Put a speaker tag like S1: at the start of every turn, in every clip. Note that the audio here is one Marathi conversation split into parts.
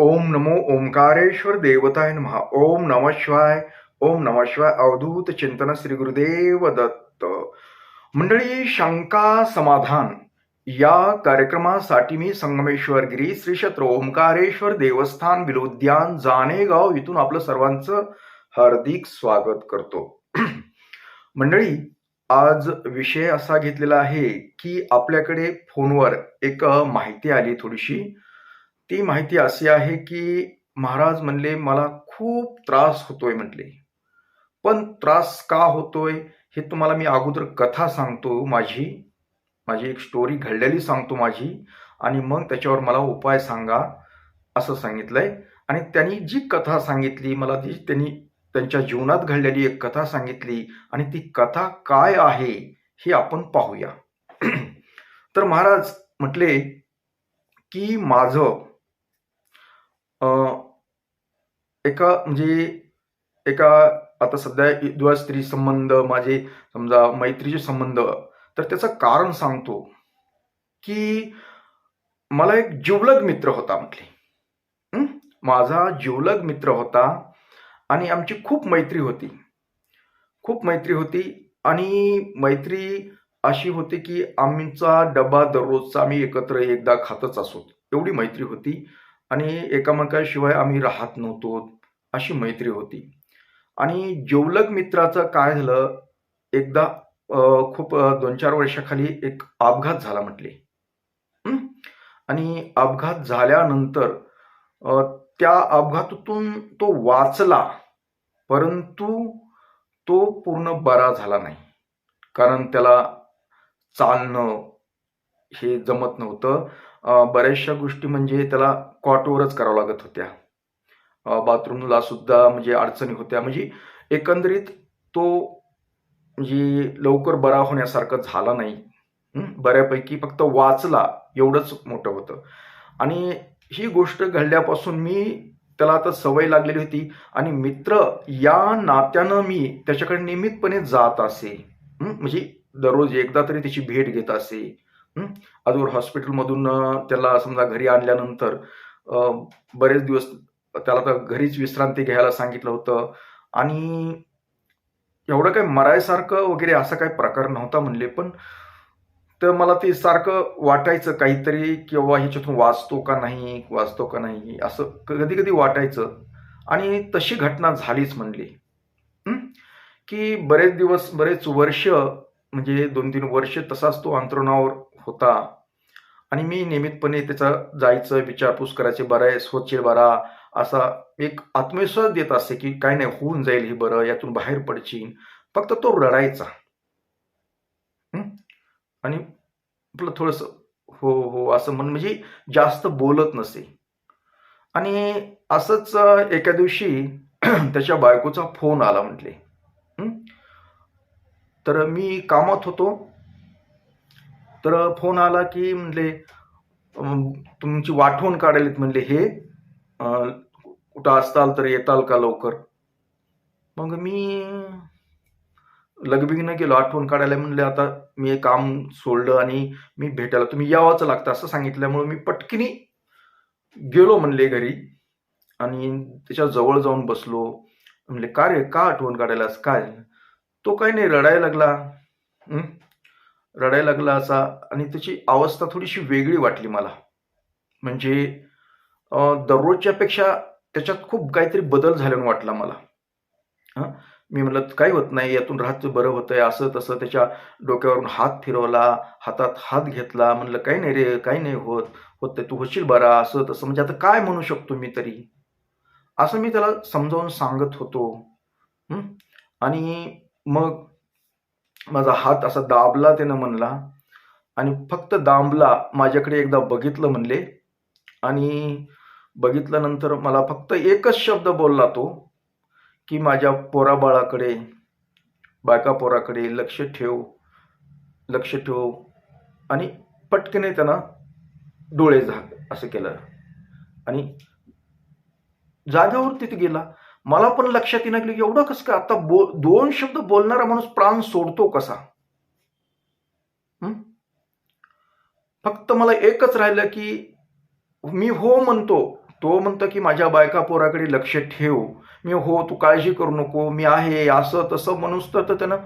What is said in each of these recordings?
S1: ओम नमो ओंकारेश्वर देवताय नमः। ओम नमः शिवाय ओम नमः शिवाय अवधूत चिंतन श्री गुरुदेव दत्त। मंडळी शंका समाधान। या कार्यक्रमासाठी मी संगमेश्वर गिरी श्री क्षेत्र ओंकारेश्वर देवस्थान विलोद्यान जानेगाव इथून आपलं सर्वांचं हार्दिक स्वागत करतो. मंडळी आज विषय असा घेतलेला आहे की आपल्याकडे फोनवर एक माहिती आली थोडीशी. ती माहिती अशी आहे की महाराज म्हणले मला खूप त्रास होतोय म्हटले. पण त्रास का होतोय हे तुम्हाला मी अगोदर कथा सांगतो माझी. माझी एक स्टोरी घडलेली सांगतो माझी आणि मग त्याच्यावर मला उपाय सांगा असं सांगितलंय. आणि त्यांनी जी कथा सांगितली मला ती त्यांनी त्यांच्या जीवनात घडलेली एक कथा सांगितली आणि ती कथा काय आहे हे आपण पाहूया. तर महाराज म्हटले की माझं एका म्हणजे एका आता सध्या दुवा स्त्री संबंध माझे समजा मैत्रीचे संबंध तर त्याचं कारण सांगतो की मला एक जिवलग मित्र होता म्हटले. माझा जिवलग मित्र होता आणि आमची खूप मैत्री होती. खूप मैत्री होती आणि मैत्री अशी होती की आमचा डबा दररोजचा आम्ही एकत्र एकदा खातच असो एवढी मैत्री होती. आणि एकामेकाशिवाय आम्ही राहत नव्हतो अशी मैत्री होती. आणि जेवलग मित्राचं काय झालं एकदा खूप दोन चार वर्षाखाली एक अपघात झाला म्हटले. आणि अपघात झाल्यानंतर त्या अपघातातून तो वाचला परंतु तो पूर्ण बरा झाला नाही. कारण त्याला चालणं हे जमत नव्हतं. बऱ्याचशा गोष्टी म्हणजे त्याला कॉटवरच करावं लागत होत्या. बाथरूमला सुद्धा म्हणजे अडचणी होत्या. म्हणजे एकंदरीत तो म्हणजे लवकर बरा होण्यासारखं झाला नाही. बऱ्यापैकी फक्त वाचला एवढंच मोठं होतं. आणि ही गोष्ट घडल्यापासून मी त्याला आता सवय लागलेली होती. आणि मित्र या नात्यानं मी त्याच्याकडे नियमितपणे जात असे. म्हणजे दररोज एकदा तरी त्याची भेट घेत असे. अजून हॉस्पिटलमधून त्याला समजा घरी आणल्यानंतर बरेच दिवस त्याला तर घरीच विश्रांती घ्यायला सांगितलं होतं. आणि एवढं काही मरायसारखं वगैरे असा काही प्रकार नव्हता म्हणले पण तर मला ते सारखं वाटायचं काहीतरी किंवा ह्याच्यातून वाचतो का नाही वाचतो का नाही असं कधी कधी वाटायचं. आणि तशी घटना झालीच म्हणली. की बरेच दिवस बरेच वर्ष म्हणजे दोन तीन वर्ष तसाच तो अंतरुणावर होता. आणि मी नियमितपणे त्याचा जायचं विचारपूस करायचे बरं आहे स्वच्छ बरा. असा एक आत्मविश्वास देत असते की काय नाही होऊन जाईल हे बरं यातून बाहेर पडशील. फक्त तो रडायचा. आणि आपलं थोडस हो हो असं म्हण म्हणजे जास्त बोलत नसे. आणि असंच एका दिवशी त्याच्या बायकोचा फोन आला म्हटले. तर मी कामात होतो. तर फोन आला की म्हणले तुमची वाठवण काढायलीत म्हणले हे कुठं असताल तर येताल का लवकर? मग मी लगबीनं गेलो आठवण काढायला म्हणले आता मी हे काम सोडलं आणि मी भेटायला तुम्ही यावाचं लागतं असं सांगितल्यामुळे मी पटकिनी गेलो म्हणले घरी आणि त्याच्याजवळ जाऊन बसलो. म्हणले का रे का आठवण काढायलास? काय? तो काही नाही रडायला लागला. रडायला लागला असा आणि त्याची अवस्था थोडीशी वेगळी वाटली मला. म्हणजे दररोजच्यापेक्षा त्याच्यात खूप काहीतरी बदल झाल्यानं वाटला मला. हं? मी म्हणलं काही होत नाही यातून राहत बरं होतंय असं तसं. त्याच्या डोक्यावरून हात फिरवला हातात हात घेतला म्हणलं काही नाही रे काही नाही होत होत तू होशील बरा असं तसं. म्हणजे आता काय म्हणू शकतो मी तरी? असं मी त्याला समजावून सांगत होतो. आणि मग माझा हात असा दाबला त्यानं म्हणला आणि फक्त दाबला माझ्याकडे एकदा बघितलं म्हणले. आणि बघितल्यानंतर मला फक्त एकच शब्द बोलला तो की माझ्या पोराबाळाकडे बायका पोराकडे लक्ष ठेव लक्ष ठेव. आणि पटकने त्यांना डोळे झाक असं केलं. आणि जागेवर तिथे गेला. मला पण लक्षात येणं की एवढं कसं का आता बो दोन शब्द बोलणारा माणूस प्राण सोडतो कसा? फक्त मला एकच राहिलं की मी हो म्हणतो. तो म्हणतो की माझ्या बायका पोराकडे लक्ष ठेव. मी हो तू काळजी करू नको. मी आहे असं तसं म्हणूस तर त्यानं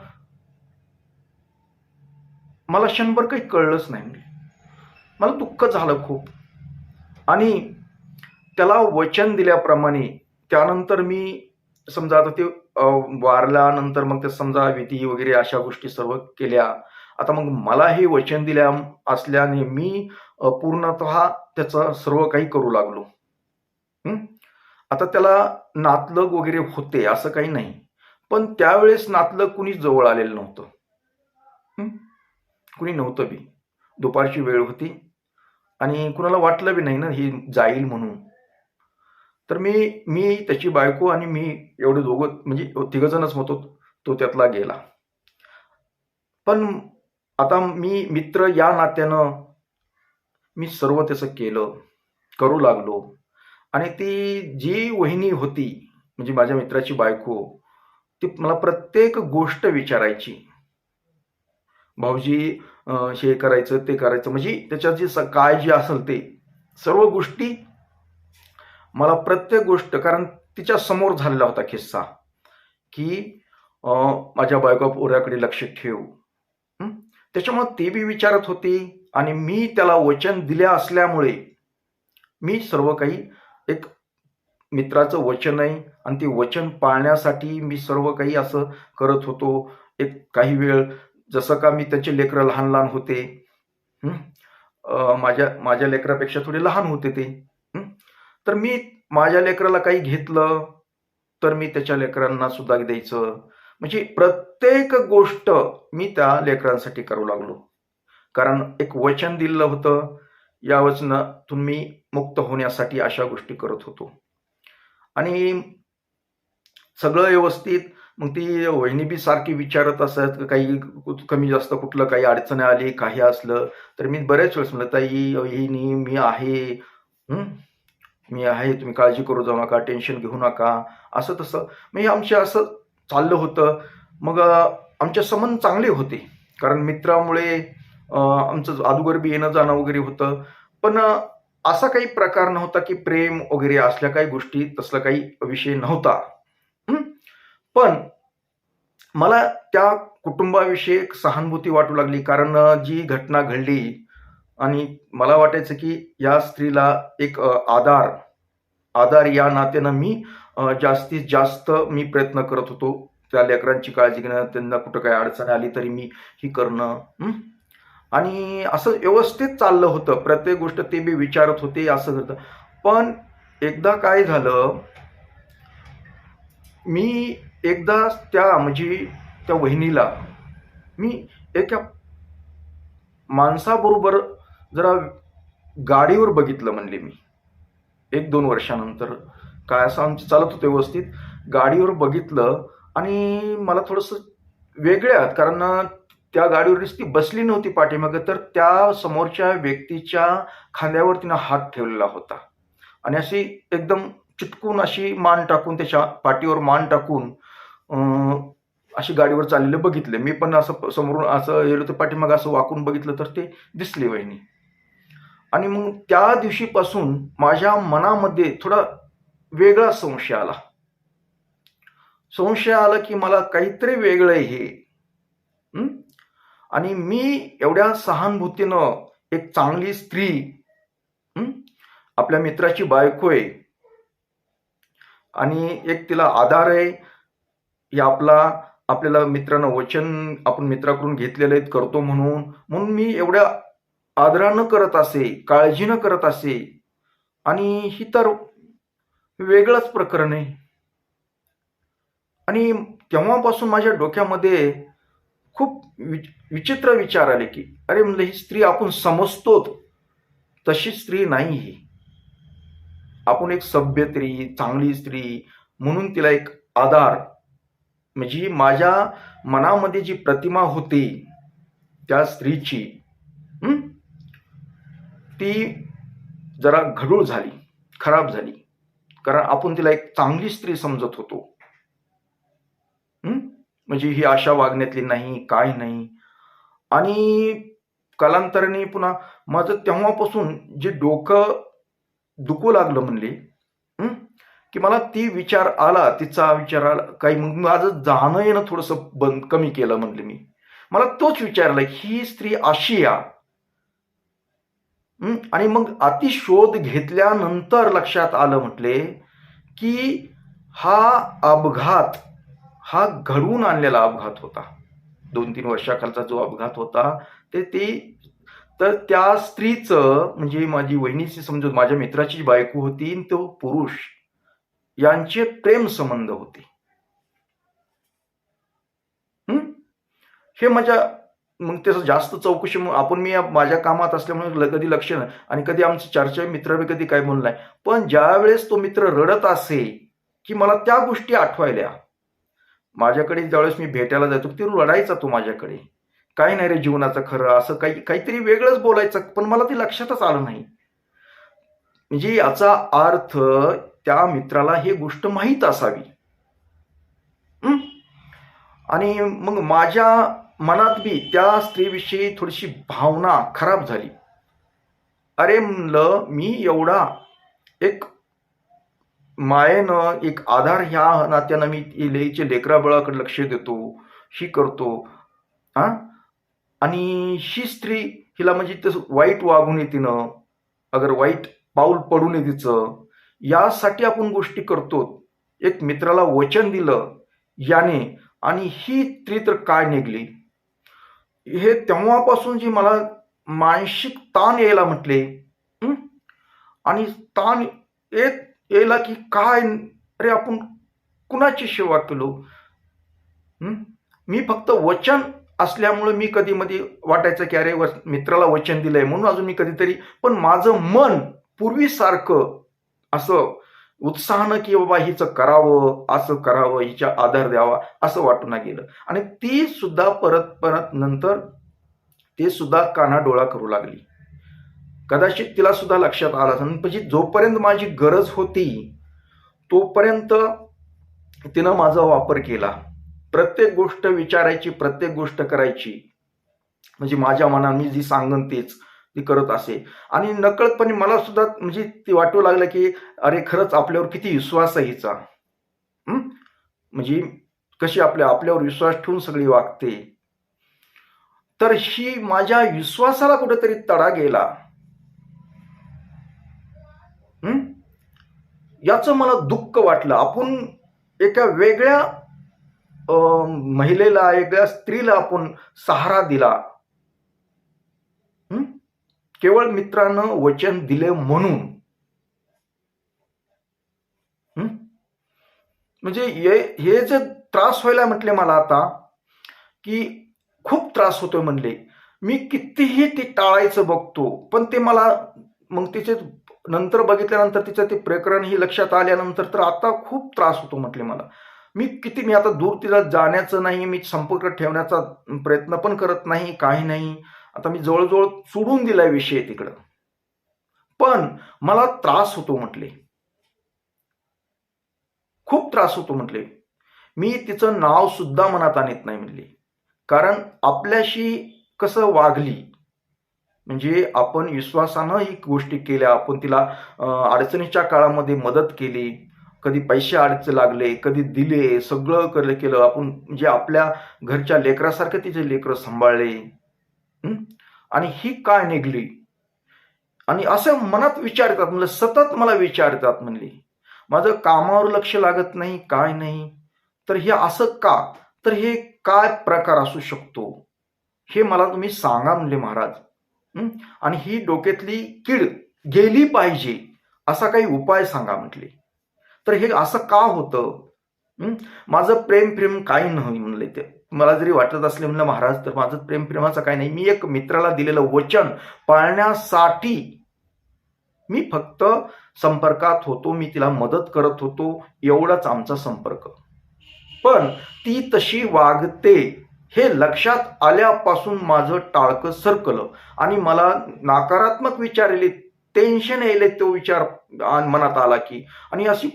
S1: मला शंभर काही कळलंच नाही. मला दुःख झालं खूप. आणि त्याला वचन दिल्याप्रमाणे त्यानंतर मी समजा आता ते वारल्यानंतर मग ते समजा विधी वगैरे अशा गोष्टी सर्व केल्या. आता मग मला हे वचन दिल्या असल्याने मी पूर्णत पूर्णतः त्याचं सर्व काही करू लागलो. आता त्याला नातलग वगैरे होते असं काही नाही. पण त्यावेळेस नातलग कुणी जवळ आलेलं नव्हतं. कुणी नव्हतं बी. दुपारची वेळ होती. आणि कुणाला वाटलं बी नाही ना ही जाईल म्हणून. तर मी मी त्याची बायको आणि मी एवढे दोघं म्हणजे तिघजणच होतो तो त्यातला गेला. पण आता मी मित्र या नात्यानं मी सर्व त्याचं केलं करू लागलो. आणि ती जी वहिनी होती म्हणजे माझ्या मित्राची बायको ती मला प्रत्येक गोष्ट विचारायची. भाऊजी हे करायचं ते करायचं म्हणजे त्याच्यात जे स- काय जे असेल ते सर्व गोष्टी मला प्रत्येक गोष्ट कारण तिच्या समोर झालेला होता किस्सा की माझ्या बायको पोऱ्याकडे लक्ष ठेव. त्याच्यामुळे ते बी विचारत होती आणि मी त्याला वचन दिले असल्यामुळे मी सर्व काही एक मित्राचं वचन आहे आणि ते वचन पाळण्यासाठी मी सर्व काही असं करत होतो. एक काही वेळ जसं का मी त्याचे लेकरं लहान लहान होते माझ्या माझ्या लेकरापेक्षा थोडे लहान होते ते. तर मी माझ्या लेकराला काही घेतलं तर मी त्याच्या लेकरांना सुद्धा द्यायचं. म्हणजे प्रत्येक गोष्ट मी त्या लेकरांसाठी करू लागलो. कारण एक वचन दिलेलं होतं या वचनातून मी मुक्त होण्यासाठी अशा गोष्टी करत होतो. आणि सगळं व्यवस्थित मग ती वहिनी बी सारखी विचारत असत काही कमी जास्त कुठलं काही अडचण आली काही असलं तर मी बऱ्याच वेळेस म्हणलं ताई वहिनी मी आहे. हम्म मी आहे तुम्ही काळजी करू जाऊ नका टेन्शन घेऊ नका. असं तसं. म्हणजे आमचे असं चाललं होतं. मग आमचे संबंध चांगले होते. कारण मित्रामुळे आमचं अगोदर येणं जाणं वगैरे होतं. पण असा काही प्रकार नव्हता की प्रेम वगैरे असल्या काही गोष्टी तसला काही विषय नव्हता. पण मला त्या कुटुंबाविषयी सहानुभूती वाटू लागली. कारण जी घटना घडली आणि मला वाटायचं की या स्त्रीला एक आधार आधार या नात्यानं मी जास्तीत जास्त मी प्रयत्न करत होतो. त्या लेकरांची काळजी घेणं त्यांना कुठं काही अडचण आली तरी मी ही करणं आणि असं व्यवस्थित चाललं होतं. प्रत्येक गोष्ट ते मी विचारत होते असं होतं. पण एकदा काय झालं मी एकदा त्या म्हणजे त्या वहिनीला मी एका माणसाबरोबर जरा गाडीवर बघितलं म्हणले मी. एक दोन वर्षानंतर. काय असं आमचं चालत होतं व्यवस्थित. गाडीवर बघितलं आणि मला थोडंसं वेगळ्यात कारण त्या गाडीवर ती बसली नव्हती पाठीमागं तर त्या समोरच्या व्यक्तीच्या खांद्यावर तिनं हात ठेवलेला होता. आणि अशी एकदम चिटकून अशी मान टाकून त्याच्या पाठीवर मान टाकून अशी गाडीवर चाललेलं बघितलं. मी पण असं समोरून असं गेलो तर पाठीमागं असं वाकून बघितलं तर ते दिसली वहिनी. आणि मग त्या दिवशीपासून माझ्या मनामध्ये थोडा वेगळा संशय आला. संशय आला की मला काहीतरी वेगळं आहे हे. आणि मी एवढ्या सहानुभूतीनं एक चांगली स्त्री आपल्या मित्राची बायको आहे. आणि एक तिला आधार आहे. हे आपला आपल्याला मित्रांना वचन आपण मित्राकडून घेतलेलं करतो म्हणून. म्हणून मी एवढ्या आदरानं करत असे काळजीनं करत असे आणि ही तर वेगळंच प्रकरण आहे. आणि तेव्हापासून माझ्या डोक्यामध्ये खूप वि- विचित्र विचार आले की अरे म्हणलं ही स्त्री आपण समजतो तशी स्त्री नाही ही. आपण एक सभ्य स्त्री चांगली स्त्री म्हणून तिला एक आधार. म्हणजे माझ्या मनामध्ये जी प्रतिमा होती त्या स्त्रीची हम्म ती जरा घडूळ झाली खराब झाली. कारण आपण तिला एक चांगली स्त्री समजत होतो. म्हणजे ही आशा वागण्यातली नाही काय नाही. आणि कालांतराने पुन्हा माझं तेव्हापासून जे डोकं दुखू लागलं म्हणले की मला ती विचार आला तिचा विचार आला काही मग माझं जाणं येणं थोडंसं बंद कमी केलं म्हणले मी. मला तोच विचारला ही स्त्री आशिया आणि मग अति शोध घेतल्यानंतर लक्षात आलं म्हटले की हा अपघात हा घडवून आणलेला अपघात होता. दोन तीन वर्षाखालचा जो अपघात होता ते ती तर त्या स्त्रीचं म्हणजे माझी वहिनीची समजून माझ्या मित्राची जी बायको होती आणि तो पुरुष यांचे प्रेम संबंध होते. हे माझ्या मग त्याचं जास्त चौकशी आपण मी माझ्या कामात असल्यामुळे ल- कधी लक्ष नाही. आणि कधी आमची चर्चा मित्र कधी काय नाही पण ज्या वेळेस तो मित्र रडत असे की मला त्या गोष्टी आठवायल्या माझ्याकडे ज्यावेळेस मी भेटायला जातो ते रडायचा तो माझ्याकडे. काही नाही रे जीवनाचं खरं असं काही काहीतरी वेगळंच बोलायचं पण मला ते लक्षातच आलं नाही. म्हणजे याचा अर्थ त्या मित्राला हे गोष्ट माहीत असावी. आणि मग माझ्या मनात बी त्या स्त्रीविषयी थोडीशी भावना खराब झाली. अरे म्हणलं मी एवढा एक मायेनं एक आधार ह्या नात्यानं मी इलेचे लेकरा बळाकडे लक्ष देतो ही करतो हा आणि ही स्त्री हिला म्हणजे तसं वाईट वागून येतीनं तिनं अगर वाईट पाऊल पडू नये तिचं यासाठी आपण गोष्टी करतो. एक मित्राला वचन दिलं याने आणि ही स्त्री तर काय निघली? हे तेव्हापासून जी मला मानसिक ताण यायला म्हटले आणि ताण येत यायला की काय? अरे आपण कुणाची सेवा केलो? मी फक्त वचन असल्यामुळे मी कधी मध्ये वाटायचं की अरे मित्राला वचन दिलंय म्हणून अजून मी कधीतरी पण माझं मन पूर्वीसारखं असं उत्साहानं की बाबा हिचं करावं असं करावं हिच्या आधार द्यावा असं वाटून गेलं. आणि ती सुद्धा परत परत नंतर ते सुद्धा काना डोळा करू लागली. कदाचित तिला सुद्धा लक्षात आलं असेल. म्हणजे जोपर्यंत माझी गरज होती तोपर्यंत तिनं माझा वापर केला. प्रत्येक गोष्ट विचारायची प्रत्येक गोष्ट करायची. म्हणजे माझ्या मनात मी जी सांगन तेच. ती करत असे. आणि नकळतपणे मला सुद्धा म्हणजे ती वाटू लागलं की अरे खरंच आपल्यावर किती विश्वास आहे हिचा. म्हणजे कशी आपल्या आपल्यावर विश्वास ठेवून सगळी वागते. तर ही माझ्या विश्वासाला कुठेतरी तडा गेला. याच याचं मला दुःख वाटलं. आपण एका वेगळ्या अं, महिलेला वेगळ्या स्त्रीला आपण सहारा दिला. केवळ मित्रानं वचन दिले म्हणून. म्हणजे हे हे जे त्रास व्हायला म्हटले मला आता की खूप त्रास होतोय म्हणले. मी कितीही ते टाळायचं बघतो पण ते मला मग तिचे नंतर बघितल्यानंतर तिचं ते प्रकरण ही लक्षात आल्यानंतर तर आता खूप त्रास होतो म्हटले मला. मी किती मी आता दूर तिला जाण्याचं नाही मी संपर्क ठेवण्याचा प्रयत्न पण करत नाही काही नाही. आता मी जवळजवळ सोडून दिलाय विषय तिकडं. पण मला त्रास होतो म्हटले. खूप त्रास होतो म्हटले. मी तिचं नाव सुद्धा मनात आणत नाही म्हणले कारण आपल्याशी कसं वागली? म्हणजे आपण विश्वासानं ही गोष्टी केल्या आपण तिला अडचणीच्या काळामध्ये मदत केली. कधी पैसे अडचण लागले कधी दिले सगळं केलं केलं. आपण म्हणजे आपल्या घरच्या लेकरासारखं तिचे लेकरं सांभाळले. आणि ही काय निघली? आणि असं मनात विचारतात म्हणलं सतत मला विचारतात म्हणले. माझं कामावर लक्ष लागत नाही काय नाही. तर हे असं का? तर हे काय प्रकार असू शकतो? हे मला तुम्ही सांगा म्हणले महाराज. आणि ही डोक्यातली कीड गेली पाहिजे असा काही उपाय सांगा म्हटले. तर हे असं का होतं? माझं प्रेम प्रेम काही नाही म्हणले ते. मला जरी वाटत असले म्हणलं महाराज तर माझं प्रेम प्रेमाचं काही नाही. मी एक मित्राला दिलेलं वचन पाळण्यासाठी मी फक्त संपर्कात होतो. मी तिला मदत करत होतो. एवढाच आमचा संपर्क. पण ती तशी वागते हे लक्षात आल्यापासून माझं टाळकं सरकलं. आणि मला नकारात्मक विचार येले टेन्शन येले तो विचार मनात आला की. आणि अशी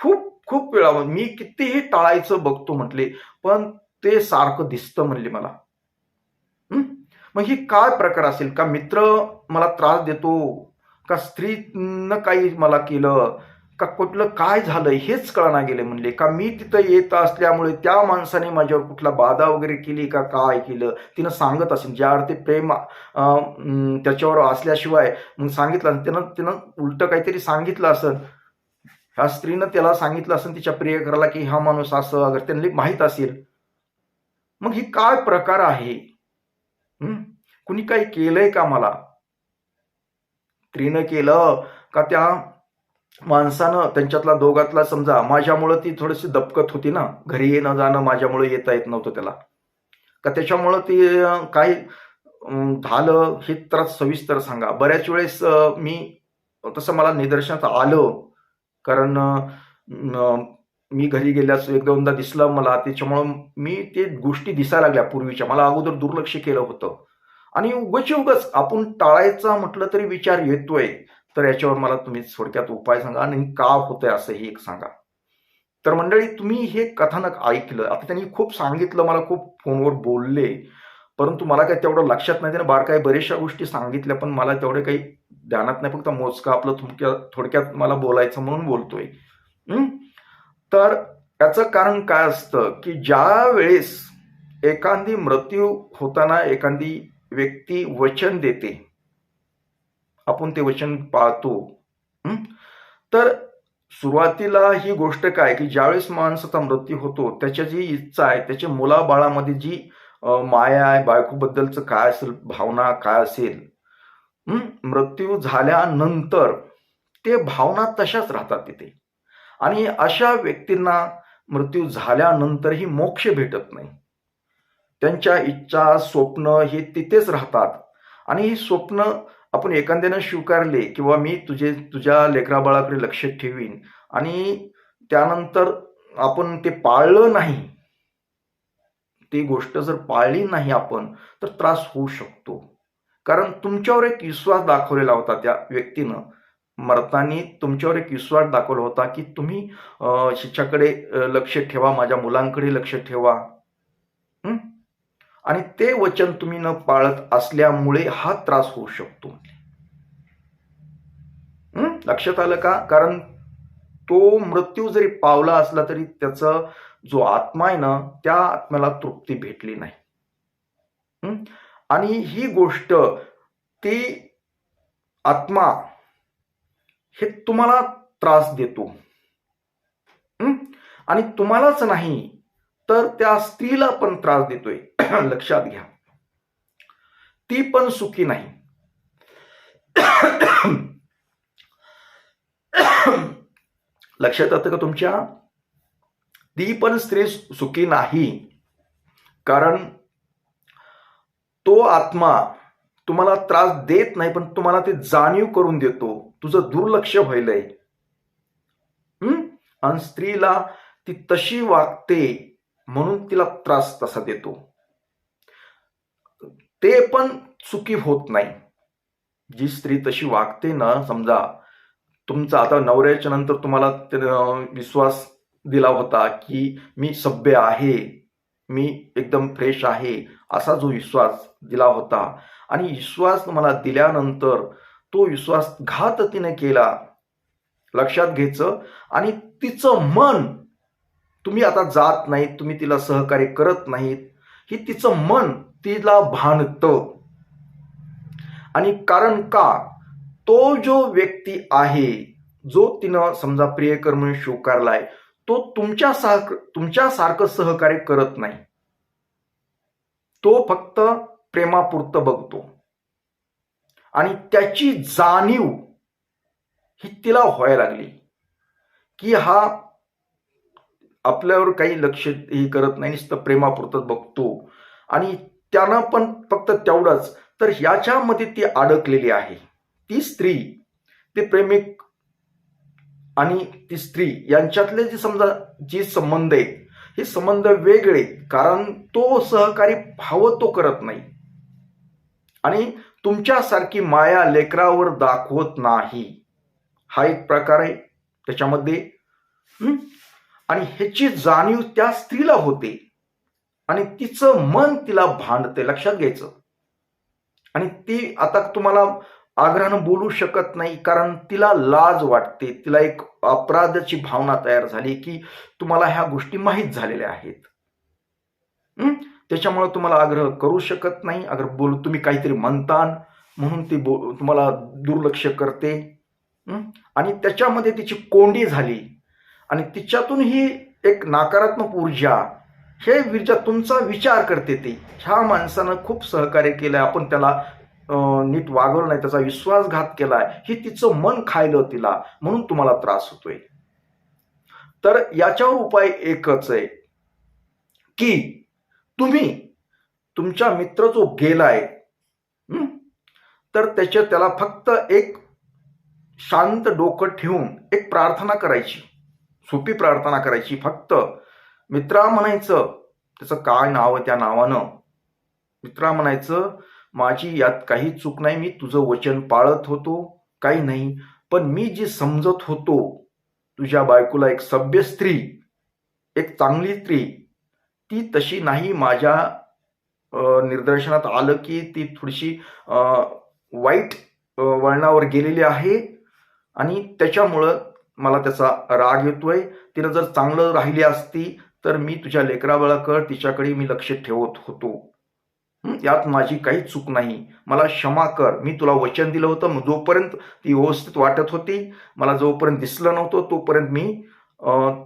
S1: खूप खूप वेळा मी कितीही टाळायचं बघतो म्हटले पण ते सारखं दिसतं म्हणले मला. मग ही काय प्रकार असेल? का मित्र मला त्रास देतो? का स्त्रीनं काही मला केलं? का कुठलं काय झालं हेच कळना गेले म्हणले. का मी तिथं येत असल्यामुळे त्या माणसाने माझ्यावर कुठला बाधा वगैरे केली का काय केलं? तिनं सांगत असेल. ज्या अर्थी प्रेम त्याच्यावर असल्याशिवाय मग सांगितलं तिनं तिनं उलट काहीतरी सांगितलं असेल. ह्या स्त्रीनं त्याला सांगितलं असेल तिच्या प्रियकराला की हा माणूस असं अगर त्यांना माहीत असेल. मग ही काय प्रकार आहे? कुणी काही केलंय का मला? स्त्रीनं केलं का त्या माणसानं त्यांच्यातला दोघातला समजा माझ्यामुळं ती थोडीशी दपकत होती ना. घरी येणं जाणं माझ्यामुळे येता येत नव्हतं त्याला. का त्याच्यामुळं ती काय झालं हे तर सविस्तर सांगा. बऱ्याच वेळेस मी तसं मला निदर्शनात आलं. कारण मी घरी गेल्यास एक दोनदा दिसलं मला त्याच्यामुळं मी ते गोष्टी दिसायला लागल्या पूर्वीच्या. मला अगोदर दुर्लक्ष केलं होतं. आणि उगच उगच आपण टाळायचा म्हटलं तरी विचार येतोय. तर याच्यावर मला तुम्ही थोडक्यात उपाय सांगा आणि का होतंय असं हे एक सांगा. तर मंडळी तुम्ही हे कथानक ऐकलं. आता त्यांनी खूप सांगितलं मला खूप फोनवर बोलले. परंतु मला काही तेवढं लक्षात नाही त्याने बार काही बऱ्याचशा गोष्टी सांगितल्या पण मला तेवढे काही ध्यानात नाही. फक्त मोजकं आपलं थोडक्यात थोडक्यात मला बोलायचं म्हणून बोलतोय. तर याचं कारण काय असतं की ज्या वेळेस एखादी मृत्यू होताना एखादी व्यक्ती वचन देते आपण ते वचन पाळतो तर सुरुवातीला ही गोष्ट काय की ज्यावेळेस माणसाचा मृत्यू होतो त्याच्या जी इच्छा आहे त्याच्या मुलाबाळामध्ये जी माया आहे बायकोबद्दलचं काय असेल भावना काय असेल मृत्यू झाल्यानंतर ते भावना तशाच राहतात तिथे. आणि अशा व्यक्तींना मृत्यू झाल्यानंतरही मोक्ष भेटत नाही. त्यांच्या इच्छा स्वप्न हे तिथेच राहतात. आणि ही स्वप्न आपण एखाद्यानं स्वीकारले किंवा मी तुझे तुझ्या लेकराबाळाकडे लक्ष ठेवीन आणि त्यानंतर आपण ते पाळलं नाही ती गोष्ट जर पाळली नाही आपण तर त्रास होऊ शकतो. कारण तुमच्यावर एक विश्वास दाखवलेला होता त्या व्यक्तीनं. मरतानी तुमच्यावर एक विश्वास दाखवला होता की तुम्ही शिष्याकडे हिच्याकडे लक्ष ठेवा माझ्या मुलांकडे लक्ष ठेवा. आणि ते वचन तुम्ही न पाळत असल्यामुळे हा त्रास होऊ शकतो लक्षात आलं का? कारण तो मृत्यू जरी पावला असला तरी त्याचा जो आत्मा आहे ना त्या आत्म्याला तृप्ती भेटली नाही. आणि ही गोष्ट ती आत्मा हे तुम्हाला त्रास देतो. आणि तुम्हालाच नाही तर त्या स्त्रीला पण त्रास देतोय. लक्षात घ्या. ती पण सुखी नाही. लक्षात येतं का तुमच्या? ती पण स्त्री सुखी नाही. कारण तो आत्मा तुम्हाला त्रास देत नाही पण तुम्हाला ते जाणीव करून देतो. तुझं दुर्लक्ष व्हायलंय. हम्म आणि स्त्रीला ती तशी वागते म्हणून तिला त्रास तसा देतो. ते पण चुकी होत नाही. जी स्त्री तशी वागते ना समजा तुमचा आता नवऱ्याच्या नंतर तुम्हाला विश्वास दिला होता की मी सभ्य आहे मी एकदम फ्रेश आहे असा जो विश्वास दिला होता आणि विश्वास मला दिल्यानंतर तो विश्वास घात तिने केला. लक्षात घ्यायचं. आणि तिचं मन तुम्ही आता जात नाही तुम्ही तिला सहकार्य करत नाहीत ही तिचं मन तिला भानतं आणि कारण का? तो जो व्यक्ती आहे जो तिनं समजा प्रियकर म्हणून स्वीकारलाय तो तुमच्या सारखं तुमच्यासारखं सहकार्य करत नाही. तो फक्त प्रेमापुरतं बघतो. आणि त्याची जाणीव ही तिला व्हायला लागली. की हा आपल्यावर काही लक्ष हे करत नाही नुसतं प्रेमापुरतं बघतो. आणि त्यानं पण फक्त तेवढंच. तर ह्याच्यामध्ये ती अडकलेली आहे. ती स्त्री ते प्रेमिक आणि ती स्त्री यांच्यातले जे समजा जे संबंध आहेत हे संबंध वेगळे कारण तो सहकारी भाव तो करत नाही. आणि तुमच्यासारखी माया लेकरावर दाखवत नाही. हा एक प्रकार आहे. त्याच्यामध्ये आणि ह्याची जाणीव त्या स्त्रीला होते. आणि तिचं मन तिला भांडते. लक्षात घ्यायचं. आणि ती आता तुम्हाला आग्रहानं बोलू शकत नाही कारण तिला लाज वाटते. तिला एक अपराधाची भावना तयार झाली की तुम्हाला ह्या गोष्टी माहीत झालेल्या आहेत. त्याच्यामुळे तुम्हाला आग्रह करू शकत नाही. अगर बोल तुम्ही काहीतरी म्हणतान म्हणून ती बो तुम्हाला दुर्लक्ष करते. आणि त्याच्यामध्ये तिची कोंडी झाली. आणि तिच्यातून ही एक नकारात्मक ऊर्जा हे ऊर्जा तुमचा विचार करते ती. ह्या माणसानं खूप सहकार्य केलंय. आपण त्याला नीट वागवलं नाही त्याचा विश्वासघात केला आहे हे तिचं मन खायलं तिला म्हणून तुम्हाला त्रास होतोय. तर याच्यावर उपाय एकच आहे की तुम्ही तुमचा मित्र जो गेलाय तर त्याच्या त्याला फक्त एक शांत डोकं ठेवून एक प्रार्थना करायची. सोपी प्रार्थना करायची. फक्त मित्रा म्हणायचं त्याचं काय नाव त्या नावानं? मित्रा म्हणायचं माझी यात काही चूक नाही मी तुझं वचन पाळत होतो काही नाही पण मी जी समजत होतो तुझ्या बायकोला एक सभ्य स्त्री एक चांगली स्त्री ती तशी नाही माझ्या निदर्शनात आलं की ती थोडीशी वाईट वळणावर गेलेली आहे आणि त्याच्यामुळं मला त्याचा राग येतोय. तिनं जर चांगलं राहिली असती तर मी तुझ्या लेकराबाळाकड तिच्याकडे मी लक्ष ठेवत होतो. यात माझी काही चूक नाही. मला क्षमा कर. मी तुला वचन दिलं होतं. मग जोपर्यंत ती व्यवस्थित वाटत होती मला जोपर्यंत दिसलं नव्हतं तोपर्यंत मी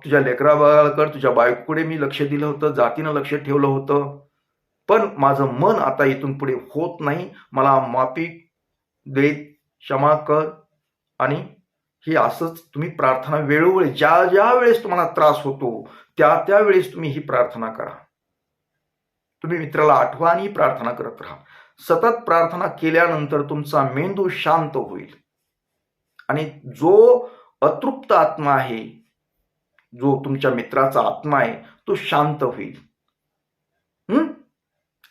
S1: तुझ्या लेकराबाळाकडे तुझ्या बायकोकडे मी लक्ष दिलं होतं जातीनं लक्ष ठेवलं होतं. पण माझं मन आता इथून पुढे होत नाही. मला माफी दे क्षमा कर. आणि हे असंच तुम्ही प्रार्थना वेळोवेळी ज्या ज्या वेळेस तुम्हाला त्रास होतो त्या त्या वेळेस तुम्ही ही प्रार्थना करा. तुम्ही मित्राला आठवा आणि ही प्रार्थना करत राहा. सतत प्रार्थना केल्यानंतर तुमचा मेंदू शांत होईल. आणि जो अतृप्त आत्मा आहे जो तुमच्या मित्राचा आत्मा आहे तो शांत होईल. हम्म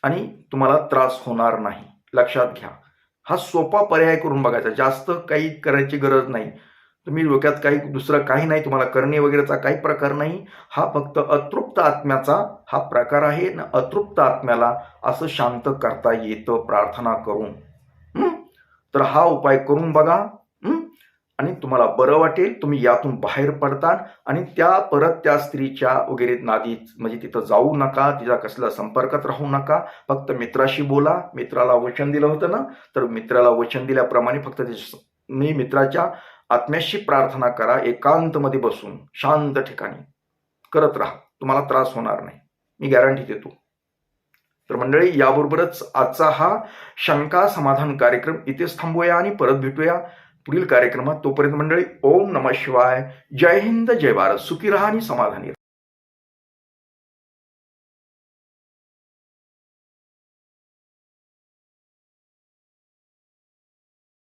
S1: आणि तुम्हाला त्रास होणार नाही. लक्षात घ्या. हा सोपा पर्याय करून बघायचा. जास्त काही करायची गरज नाही. तुम्ही डोक्यात काही दुसरं काही नाही तुम्हाला करणे वगैरेचा काही प्रकार नाही. हा फक्त अतृप्त आत्म्याचा हा प्रकार आहे. न अतृप्त आत्म्याला असं शांत करता येतं प्रार्थना करून. तर हा उपाय करून बघा. आणि तुम्हाला बरं वाटेल तुम्ही यातून बाहेर पडता आणि त्या परत त्या स्त्रीच्या वगैरे नादी म्हणजे तिथं जाऊ नका तिच्या कसल्या संपर्कात राहू नका फक्त मित्राशी बोला. मित्राला वचन दिलं होतं ना तर मित्राला वचन दिल्याप्रमाणे फक्त मी मित्राच्या आत्म्याशी प्रार्थना करा एकांतमध्ये बसून शांत ठिकाणी. करत राहा. तुम्हाला त्रास होणार नाही. मी गॅरंटी देतो. तर मंडळी याबरोबरच आजचा हा शंका समाधान कार्यक्रम इथेच थांबूया आणि परत भेटूया. पुढील कार्यक्रमात तोपर्यंत मंडळी ओम नमः शिवाय. जय हिंद जय भारत. सुखी राहा आणि समाधानी